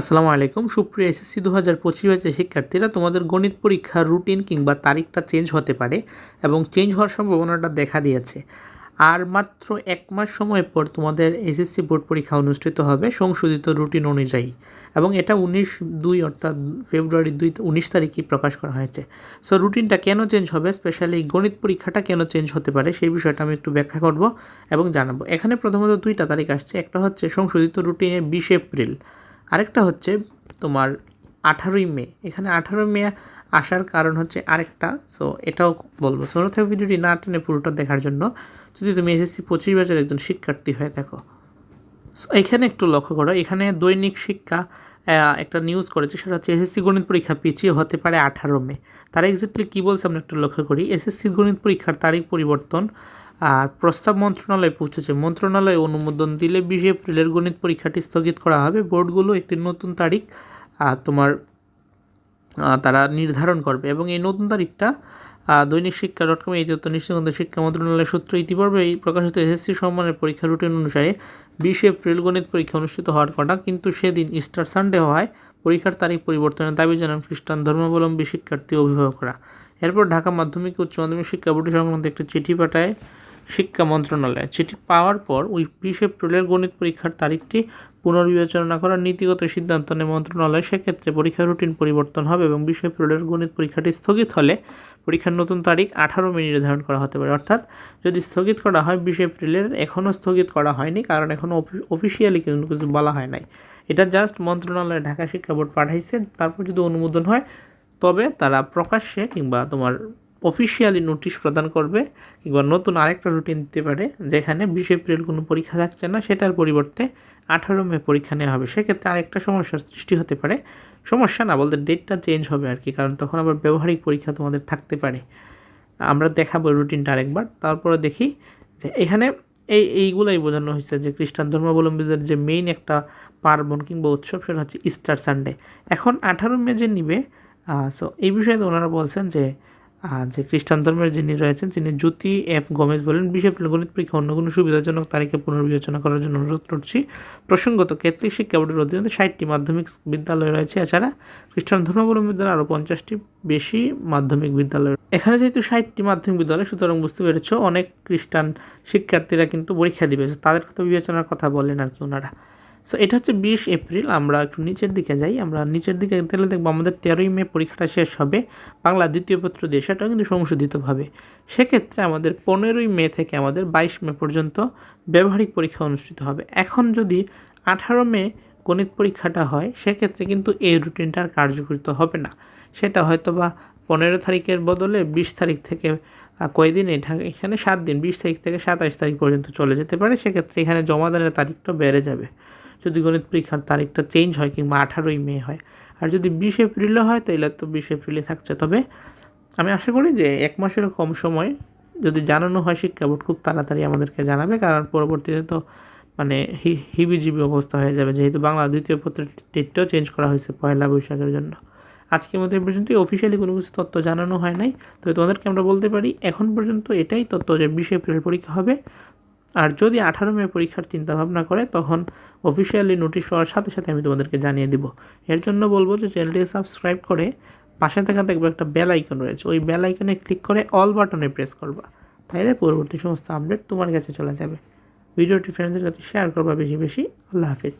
আসসালামু আলাইকুম। সুপ্রিয় এসএসসি দু হাজার পঁচিশ ব্যাচের শিক্ষার্থীরা, তোমাদের গণিত পরীক্ষার রুটিন কিংবা তারিখটা চেঞ্জ হতে পারে এবং চেঞ্জ হওয়ার সম্ভাবনাটা দেখা দিয়েছে। আর মাত্র এক মাস সময় পর তোমাদের এসএসসি বোর্ড পরীক্ষা অনুষ্ঠিত হবে সংশোধিত রুটিন অনুযায়ী এবং এটা উনিশ দুই অর্থাৎ ফেব্রুয়ারি দুই, উনিশ তারিখই প্রকাশ করা হয়েছে। সো রুটিনটা কেন চেঞ্জ হবে? স্পেশালি গণিত পরীক্ষাটা কেন চেঞ্জ হতে পারে? সেই বিষয়টা আমি একটু ব্যাখ্যা করব এবং জানাব। এখানে প্রথমত দুইটা তারিখ আসছে। একটা হচ্ছে সংশোধিত রুটিনে বিশ এপ্রিল। আরেকটা হচ্ছে তোমার আঠারোই মে। এখানে আঠারোই মে আসার কারণ হচ্ছে আরেকটা। সো এটাও বলব। ষোলো থেকে ভিডিওটি না টেনে পুরোটা দেখার জন্য যদি তুমি এসএসসি পঁচিশ বছর একজন শিক্ষার্থী হয়ে থাকো সো এখানে একটু লক্ষ্য করো। এখানে দৈনিক শিক্ষা একটা নিউজ করেছে। সেটা হচ্ছে এসএসসি গণিত পরীক্ষা পিছিয়ে হতে পারে আঠারো মে। তারা এক্স্যাক্টলি কী বলছে আমরা একটু লক্ষ্য করি। এসএসসি গণিত পরীক্ষার তারিখ পরিবর্তন আর প্রস্তাব মন্ত্রণালয়ে পৌঁছেছে। মন্ত্রণালয় অনুমোদন দিলে বিশ এপ্রিলের গণিত পরীক্ষাটি স্থগিত করা হবে। বোর্ডগুলো একটি নতুন তারিখ তোমার তারা নির্ধারণ করবে এবং এই নতুন তারিখটা দৈনিক শিক্ষা ডট কম এই তথ্য নিশ্চিত শিক্ষা মন্ত্রণালয়ের সূত্র ইতিপূর্বে এই প্রকাশিত এসএসসি সম্মানের পরীক্ষা রুটিন অনুসারে বিশে এপ্রিল গণিত পরীক্ষা অনুষ্ঠিত হওয়ার কথা, কিন্তু সেদিন ইস্টার সানডে হওয়ায় পরীক্ষার তারিখ পরিবর্তনের দাবি জানান খ্রিস্টান ধর্মাবলম্বী শিক্ষার্থী অভিভাবকরা। এরপর ঢাকা মাধ্যমিক উচ্চ মাধ্যমিক শিক্ষা বোর্ড সংক্রান্ত একটি চিঠি পাঠায় শিক্ষা মন্ত্রণালয় চিঠি পাওয়ার পর ওই বিশ এপ্রিলের গণিত পরীক্ষার তারিখটি পুনর্বিবেচনা করার নীতিগত সিদ্ধান্ত নেয় মন্ত্রণালয়। সেক্ষেত্রে পরীক্ষার রুটিন পরিবর্তন হবে এবং বিশ এপ্রিলের গণিত পরীক্ষাটি স্থগিত হলে পরীক্ষার নতুন তারিখ আঠারো মে নির্ধারণ করা হতে পারে। অর্থাৎ যদি স্থগিত করা হয় বিশ এপ্রিলের এখনও স্থগিত করা হয়নি, কারণ এখনও অফিসিয়ালি কিন্তু কিছু বলা হয় নাই। এটা জাস্ট মন্ত্রণালয়ে, ঢাকা শিক্ষা বোর্ড পাঠাইছে। তারপর যদি অনুমোদন হয়, তবে তারা প্রকাশ্যে কিংবা তোমার অফিসিয়ালি নোটিশ প্রদান করবে কিংবা নতুন আরেকটা রুটিন দিতে পারে, যেখানে বিশ এপ্রিল কোনো পরীক্ষা থাকছে না, সেটার পরিবর্তে আঠারো মে পরীক্ষা নেওয়া হবে। সেক্ষেত্রে আরেকটা সমস্যার সৃষ্টি হতে পারে। সমস্যা না, বলতে ডেটটা চেঞ্জ হবে আর কি, কারণ তখন আবার ব্যবহারিক পরীক্ষা তোমাদের থাকতে পারে। আমরা দেখাবো রুটিনটা আরেকবার। তারপরে দেখি যে এখানে এই, এইগুলাই বোঝানো হয়েছে যে খ্রিস্টান ধর্মাবলম্বীদের যে মেইন একটা পার্বণ কিংবা উৎসব, সেটা হচ্ছে ইস্টার সানডে এখন আঠারো মে যে নিবে সো এই বিষয়ে ওনারা বলছেন যে আহ, যে খ্রিস্টান ধর্মের যিনি রয়েছেন তিনি জ্যোতি এফ গমেজ বলেন বিশ এপ্রিল গণিত পরীক্ষা অন্য কোনো সুবিধাজনক তারিখে পুনর্বিবেচনা করার জন্য অনুরোধ করছি। প্রসঙ্গত ক্যাথলিক শিক্ষা বোর্ডের অধীনে ষাটটি মাধ্যমিক বিদ্যালয় রয়েছে। এছাড়া খ্রিস্টান ধর্মাবলম্বীদের আরও পঞ্চাশটি বেশি মাধ্যমিক বিদ্যালয় এখানে যেহেতু ষাটটি মাধ্যমিক বিদ্যালয় সুতরাং বুঝতে পেরেছ অনেক খ্রিস্টান শিক্ষার্থীরা কিন্তু পরীক্ষা দিবে। তাদের কথা বিবেচনার কথা বলেন আর কি ওনারা। সো এটা হচ্ছে বিশ এপ্রিল, আমরা একটু নিচের দিকে যাই, আমরা নিচের দিকে গেলে দেখব আমাদের তেরোই মে পরীক্ষাটা শেষ হবে বাংলা দ্বিতীয় পত্র দিয়ে, সেটাও কিন্তু সংশোধিতভাবে। সেক্ষেত্রে আমাদের পনেরোই মে থেকে আমাদের বাইশ মে পর্যন্ত ব্যবহারিক পরীক্ষা অনুষ্ঠিত হবে। এখন যদি আঠারো মে গণিত পরীক্ষাটা হয়, সেক্ষেত্রে কিন্তু এই রুটিনটা আর কার্যকরিত হবে না। সেটা হয়তো বা পনেরো তারিখের বদলে বিশ তারিখ থেকে কয়দিন এটা এখানে? সাত দিন, বিশ তারিখ থেকে সাতাশ তারিখ পর্যন্ত চলে যেতে পারে, সেক্ষেত্রে এখানে জমাদানের তারিখটা বেড়ে যাবে। যদি গণিত পরীক্ষার তারিখটা চেঞ্জ হয় কিংবা আঠারোই মে হয়। আর যদি বিশ এপ্রিলে হয় তাহলে তো বিশ এপ্রিলে থাকছে। তবে আমি আশা করি যে এক মাসেরও কম সময় যদি জানানো হয় শিক্ষা বোর্ড, খুব তাড়াতাড়ি আমাদেরকে জানাবে, কারণ পরবর্তীতে তো মানে হিবিজিবি অবস্থা হয়ে যাবে। যেহেতু বাংলা দ্বিতীয় পত্রের ডেটটাও চেঞ্জ করা হয়েছে পয়লা বৈশাখের জন্য। আজকের এই পর্যন্ত অফিসিয়ালি কোনো কিছু তথ্য জানানো হয় নাই। তবে তোমাদেরকে আমরা বলতে পারি, এখন পর্যন্ত এটাই তথ্য যে বিশে এপ্রিল পরীক্ষা হবে। আর যদি আঠারো মে পরীক্ষার চিন্তা ভাবনা করে, তখন অফিসিয়ালি নোটিশ পাওয়ার সাথে সাথে আমি তোমাদেরকে জানিয়ে দিব। এর জন্য বলব যে চ্যানেলটি সাবস্ক্রাইব করে পাশে থাকা দেখবে একটা বেল আইকন রয়েছে। ওই বেল আইকনে ক্লিক করে অল বাটনে প্রেস করবা। তাইলে পরবর্তী সমস্ত আপডেট তোমার কাছে চলে যাবে। ভিডিওটি ফ্রেন্ডসদের কাছে শেয়ার করবা বেশি বেশি। আল্লাহ হাফিজ।